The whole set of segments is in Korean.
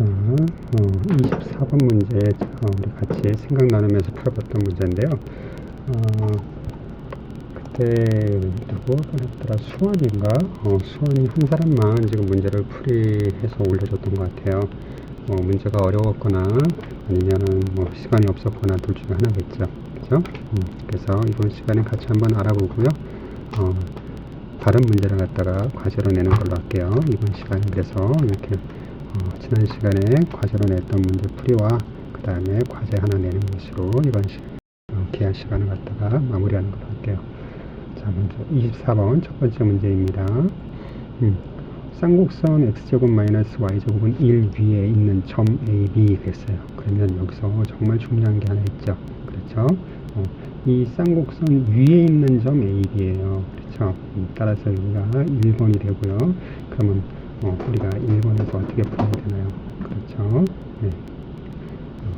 자, 어, 24번 문제 자, 우리 같이 생각 나누면서 풀어봤던 문제인데요. 어, 그때 누구였더라 수원인가? 어, 수원이 한 사람만 지금 문제를 풀이해서 올려줬던 것 같아요. 어, 문제가 어려웠거나 아니면은 뭐 시간이 없었거나 둘 중에 하나겠죠. 그죠? 음, 그래서 이번 시간에 같이 한번 알아보고요. 어, 다른 문제를 갖다가 과제로 내는 걸로 할게요. 이번 시간에 그래서 이렇게 어, 지난 시간에 과제로 냈던 문제 풀이와 그 다음에 과제 하나 내는 것으로 이번 시, 어, 기한 시간을 갖다가 마무리하는 걸로 할게요. 자, 먼저 24번 첫 번째 문제입니다. 음, 쌍곡선 x제곱 마이너스 y제곱은 1 위에 있는 점 AB 됐어요. 그러면 여기서 정말 중요한 게 하나 있죠. 그렇죠? 어, 이 쌍곡선 위에 있는 점 AB예요. 그렇죠? 음, 따라서 여기가 1번이 되고요. 그러면 어, 우리가 1번에서 어떻게 풀어야 되나요? 그렇죠? 네. 어,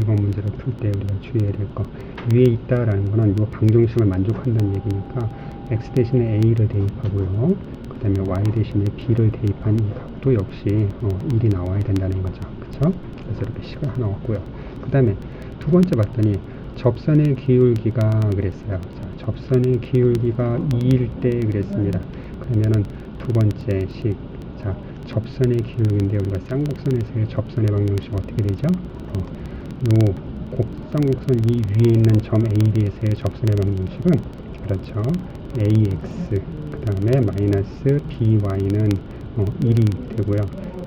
1번 문제를 풀 때 우리가 주의해야 될 거. 위에 있다라는 거는 이 방정식을 만족한다는 얘기니까 x 대신에 a를 대입하고요. 그 다음에 y 대신에 b를 대입한 이 각도 역시 어, 1이 나와야 된다는 거죠. 그쵸? 그래서 이렇게 식을 하나 얻고요. 그 다음에 두 번째 봤더니 접선의 기울기가 그랬어요. 자, 접선의 기울기가 2일 때 그랬습니다. 그러면은 두 번째 식, 자, 접선의 기울기인데 우리가 쌍곡선에서의 접선의 방정식 어떻게 되죠? 어, 요 곡쌍곡선 이 위에 있는 점 AB에서의 접선의 방정식은 그렇죠. AX 그 다음에 마이너스 BY는 어, 1이 되고요.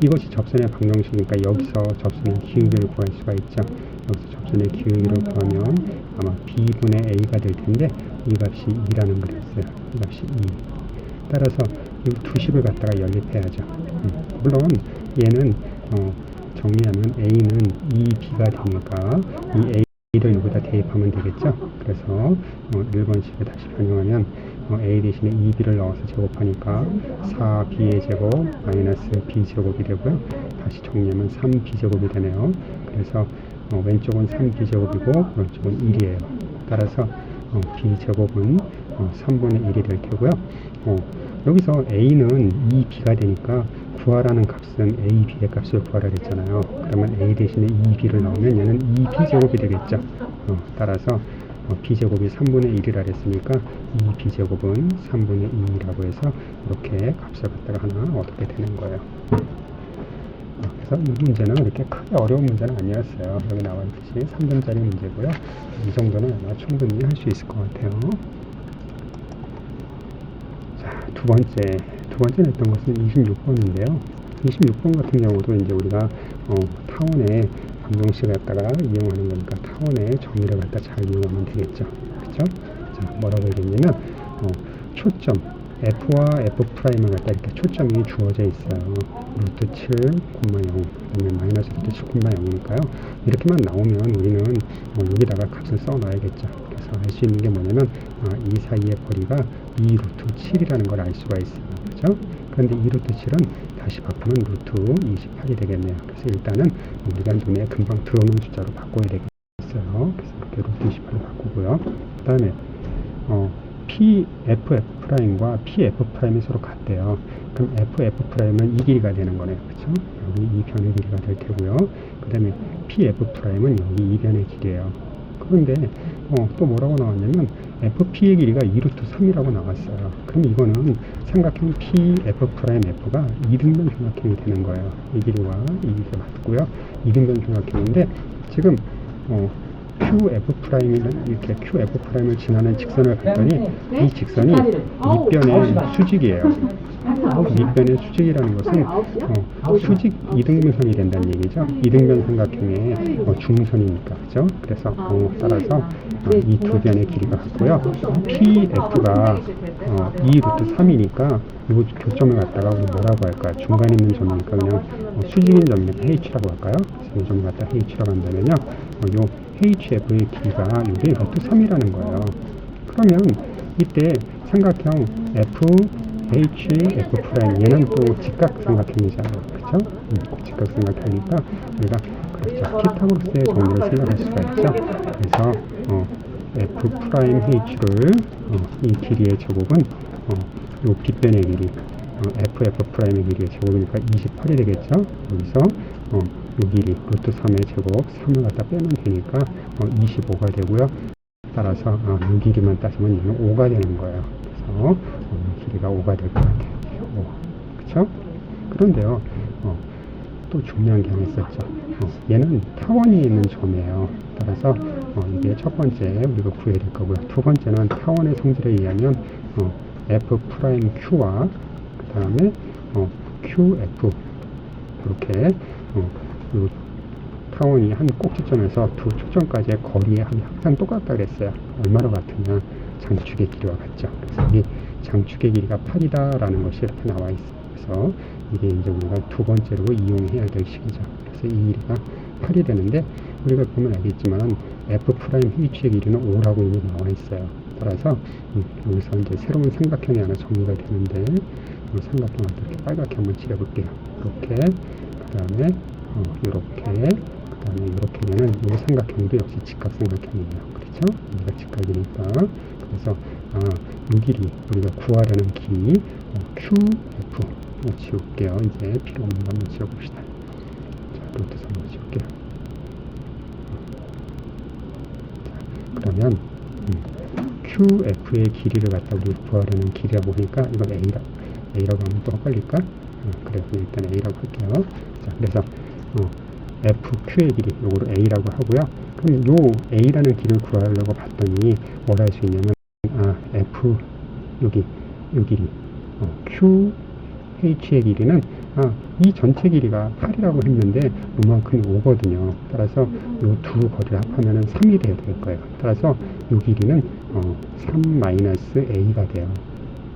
이것이 접선의 방정식이니까 여기서 접선의 기울기를 구할 수가 있죠. 여기서 접선의 기울기를 구하면 아마 B분의 A가 될 텐데 이 값이 2라는 거였어요. 이 값이 2. 따라서 이두 식을 갖다가 연립해야죠. 음, 물론 얘는 어, 정리하면 A는 2B가 되니까 이 A를 여기다 대입하면 되겠죠. 그래서 어, 1번식에 다시 변형하면 어, A 대신에 2B를 넣어서 제곱하니까 4B의 제곱 마이너스 B제곱이 되고요. 다시 정리하면 3B제곱이 되네요. 그래서 어, 왼쪽은 3B제곱이고 오른쪽은 1이에요. 따라서 어, B제곱은 어, 3분의 1이 될 테고요. 어, 여기서 A는 2B가 되니까 구하라는 값은 A, B의 값을 구하라 했잖아요. 그러면 A 대신에 2B를 넣으면 얘는 2B제곱이 되겠죠. 어, 따라서 어, B제곱이 3분의 1이라 그랬으니까 2B제곱은 3분의 2라고 해서 이렇게 값을 갖다가 하나 얻게 되는 거예요. 어, 그래서 이 문제는 그렇게 크게 어려운 문제는 아니었어요. 여기 나와 있듯이 3점짜리 문제고요. 이 정도는 아마 충분히 할 수 있을 것 같아요. 자, 두 번째. 두 번째 냈던 것은 26번인데요. 26번 같은 경우도 이제 우리가 어, 타원의 방정식을 갖다가 이용하는 거니까 타원의 정의를 갖다 잘 이용하면 되겠죠. 그렇죠? 자, 뭐라고 되겠냐면 어, 초점 F와 F 프라임을 갖다 이렇게 초점이 주어져 있어요. 루트 7, 0, 그다음에 마이너스 루트 7, 0이니까요. 이렇게만 나오면 우리는 어, 여기다가 값을 써 넣어야겠죠. 그래서 알 수 있는 게 뭐냐면 아, 이 사이의 거리가 2 루트 7이라는 걸 알 수가 있어요. 그렇죠? 그런데 2 루트 7은 다시 바꾸면 루트 28이 되겠네요. 그래서 일단은 우리가 눈에 금방 들어오는 숫자로 바꿔야 되겠어요. 그래서 이렇게 루트 28을 바꾸고요. 그 다음에 어, PFF 프라임과 PF 프라임이 서로 같대요. 그럼 FF 프라임은 이 길이가 되는 거네요. 그렇죠? 여기 이 변의 길이가 될 테고요. 그 다음에 PF 프라임은 여기 이 변의 길이에요. 그런데 어, 또 뭐라고 나왔냐면 FP의 길이가 2루트 3이라고 나왔어요. 그럼 이거는 삼각형 PF 프라임 F가 이등변 삼각형이 되는 거예요. 이 길이와 이 길이가 같고요. 이등변 삼각형인데 지금 어, QF 프라임이는 이렇게 QF 프라임을 지나는 직선을 봤더니 이 직선이 밑변의 수직이에요. 밑변의 수직이라는 것은 어, 수직 이등변선이 된다는 얘기죠. 이등변 삼각형의 어, 중선이니까 그죠? 그래서 어, 따라서 어, 이두 변의 길이가 같고요. PF가 어, 2 루트 3이니까 이 교점을 갖다가 우리 뭐라고 할까요? 중간에 있는 점이니까 그냥 어, 수직인 점이니까 H라고 할까요? 이 점을 갖다 H라고 한다면요. 어, 요 HF의 길이가 이게 루트 3이라는 거예요. 그러면 이때 삼각형 F, H, F 프라임 얘는 또 직각 삼각형이잖아요. 그렇죠? 음, 직각 삼각형이니까 우리가 그렇죠. 피타고라스의 정리를 생각할 수가 있죠. 그래서 어, F 프라임 H를 어, 이 길이의 제곱은 어, 요 빗변의 길이 어, FF 프라임의 길이의 제곱이니까 28이 되겠죠? 여기서 어, 요 길이 루트 3의 제곱 3을 갖다 빼면 되니까 어, 25가 되고요. 따라서 어, 요 길이만 따지면 얘는 5가 되는 거예요. 그래서 어, 이 길이가 5가 될 것 같아요. 5. 그쵸? 그런데요. 어, 또 중요한 게 하나 있었죠. 어, 얘는 타원이 있는 점이에요. 따라서 어, 이게 첫 번째 우리가 구해야 될 거고요. 두 번째는 타원의 성질에 의하면 어, f 프라임 q와 그 다음에 어, qf 이렇게 어, 요 타원이 한 꼭지점에서 두 초점까지의 거리의 함이 항상 똑같다 그랬어요. 얼마나 같으면 장축의 길이와 같죠. 그래서 이 장축의 길이가 8이다라는 것이 이렇게 나와 있어요. 그래서 이게 이제 우리가 두 번째로 이용해야 될 식이죠. 그래서 이 길이가 8이 되는데 우리가 보면 알겠지만 f 프라임 h의 길이는 5라고 이미 나와 있어요. 따라서 음, 여기서 이제 새로운 삼각형이 하나 정리가 되는데 이 삼각형을 이렇게 빨갛게 한번 칠해볼게요. 이렇게 그 다음에 어, 이렇게 그 다음에 이렇게 되면 이 삼각형도 역시 직각 삼각형이에요. 그렇죠? 여기가 직각이니까 그래서 아, 이 길이 우리가 구하려는 길이 어, QF 어, 지울게요. 이제 필요 없는 거 한번 지워봅시다. 자, 루트 3을 지울게요. 자, 그러면 음, QF의 길이를 갖다 우리 구하려는 길이라 보니까 이건 A라, A라고 하면 또 헷갈릴까? 어, 그래요. 그냥 일단 A라고 할게요. 자, 그래서 어, FQ의 길이 요거를 A라고 하고요. 그럼 요 A라는 길을 구하려고 봤더니 뭘 할 수 있냐면 아, F 여기 요 길이 어, Q H의 길이는 아, 이 전체 길이가 8이라고 했는데 요만큼이 5거든요. 따라서 요 두 거리를 합하면 3이 돼야 될 거예요. 따라서 요 길이는 어, 3-A가 돼요.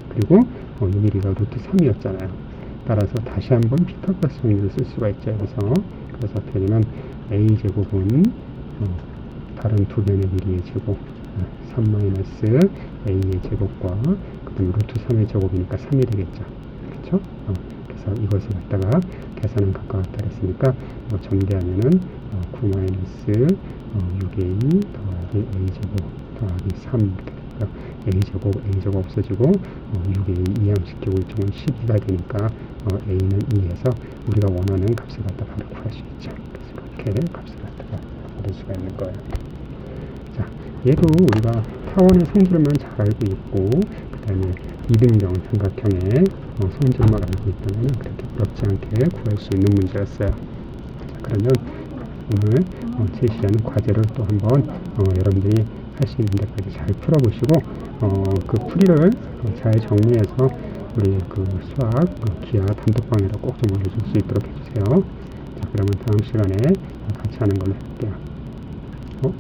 그리고 어, 이 길이가 루트 3이었잖아요. 따라서 다시 한번 피타고라스 정리를 쓸 수가 있죠. 그래서 어떻게 되면 a 제곱은 어, 다른 두 변의 길이의 제곱 3-a의 제곱과 그다음에 루트 3의 제곱이니까 3이 되겠죠. 그렇죠? 어, 그래서 이것을 갖다가 계산은 가까웠다 그랬으니까 어, 전개하면은 어, 9 마이너스 어, 6a 더하기 a 제곱 더하기 3 이렇게. A 제곱 a 제곱 없어지고 어, 6a 이항시키고 이쪽은 12가 되니까 어, a는 2에서 우리가 원하는 값을 갖다 바로 구할 수 있죠. 그래서 이렇게 값을 갖다가 얻을 수가 있는 거예요. 자, 얘도 우리가 타원의 성질만 잘 알고 있고 그 다음에 이등병 삼각형의 어, 성질만 알고 있다면 그렇게 어렵지 않게 구할 수 있는 문제였어요. 자, 그러면 오늘 어, 제시하는 과제를 또 한번 어, 여러분들이 있는 데까지 잘 풀어보시고 어, 그 풀이를 어, 잘 정리해서 우리 그 수학 그 기하 단톡방에다 꼭 좀 올려줄 수 있도록 해주세요. 자, 그러면 다음 시간에 같이 하는 걸로 할게요. 어?